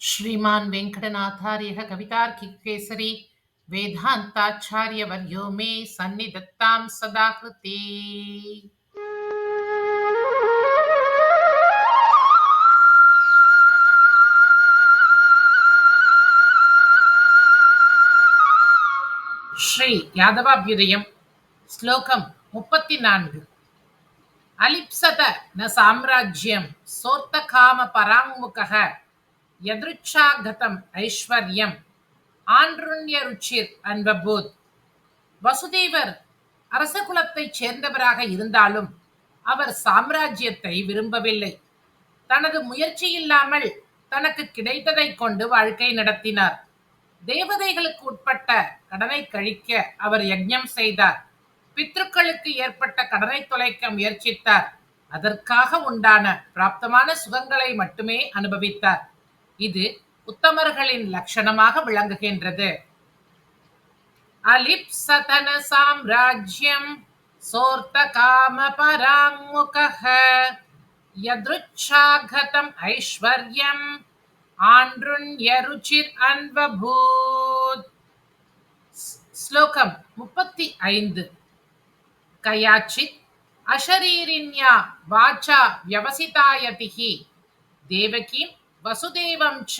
श्रीमान् वेङ्कटनाथार्यः कवितार्किकेसरी वेदान्ताचार्यवर्यो मे सन्निधत्तां सदा कृते ஸ்ரீ யாதவாபியுதயம் ஸ்லோகம் முப்பத்தி நான்கு அலிப்சத ந சாம்ராஜ்யம் சோர்த்தகாம பராங்முகः யதிருச்சாகதம் ஐஸ்வர்யம். ஆண்ருண்ய ருச்சிர் அன்பபூத். வசுதேவர் அரச குலத்தைச் சேர்ந்தவராக இருந்தாலும் அவர் சாம்ராஜ்யத்தை விரும்பவில்லை. தனது முயற்சி இல்லாமல் தனக்கு கிடைத்ததைக் கொண்டு வாழ்க்கை நடத்தினார். தேவதைகளுக்கு உட்பட்ட கடனை கழிக்க அவர் யஜ்ஞம் செய்தார். பித்ருக்களுக்கு ஏற்பட்ட கடனை தொலைக்க முயற்சித்தார். அதற்காக உண்டான பிராப்தமான சுகங்களை மட்டுமே அனுபவித்தார். இது உத்தமர்களின் லட்சணமாக விளங்குகின்றது. அலிப்சதன சாம்ராஜ்யம் சோர்த்த காம பராங்முகः யதுச்சாகதம் ஐஸ்வர்யம் ஆண்ருண்ய அன்பபூத் ஸ்லோகம் முப்பத்தி ஐந்து. கயாச்சித் அஷரீரின்யா வாச்சா வியவசிதாயதிகி தேவகீம் வசுதேவம் ச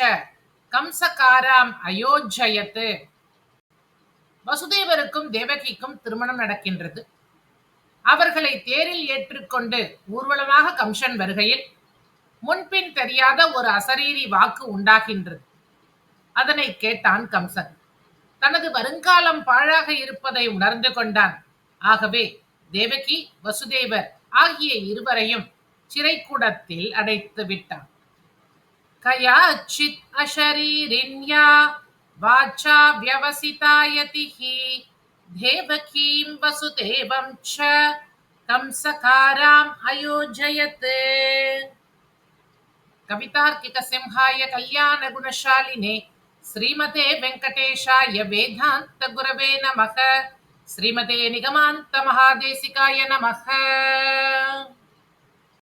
கம்சகாராம் அயோஜயத் வசுதேவருக்கும் தேவகிக்கும் திருமணம் நடக்கின்றது. அவர்களை தேரில் ஏற்றுக்கொண்டு ஊர்வலமாக கம்சன் வருகையில் முன்பின் தெரியாத ஒரு அசரீரி வாக்கு உண்டாகின்றது. அதனை கேட்டான் கம்சன். தனது வருங்காலம் பாழாக இருப்பதை உணர்ந்து கொண்டான். ஆகவே தேவகி வசுதேவர் ஆகிய இருவரையும் சிறைக்கூடத்தில் அடைத்து விட்டான். कयाचित् अशरीरिण्या वाचा व्यवसितायतिः देवकीं वसुदेवं च तं सकाराम् अयोजयत्। कवितार्किकसिंहाय कल्याणगुणशालिने श्रीमते वेङ्कटेशाय वेदान्तगुरवे नमः। श्रीमते निगमान्तमहादेशिकाय नमः।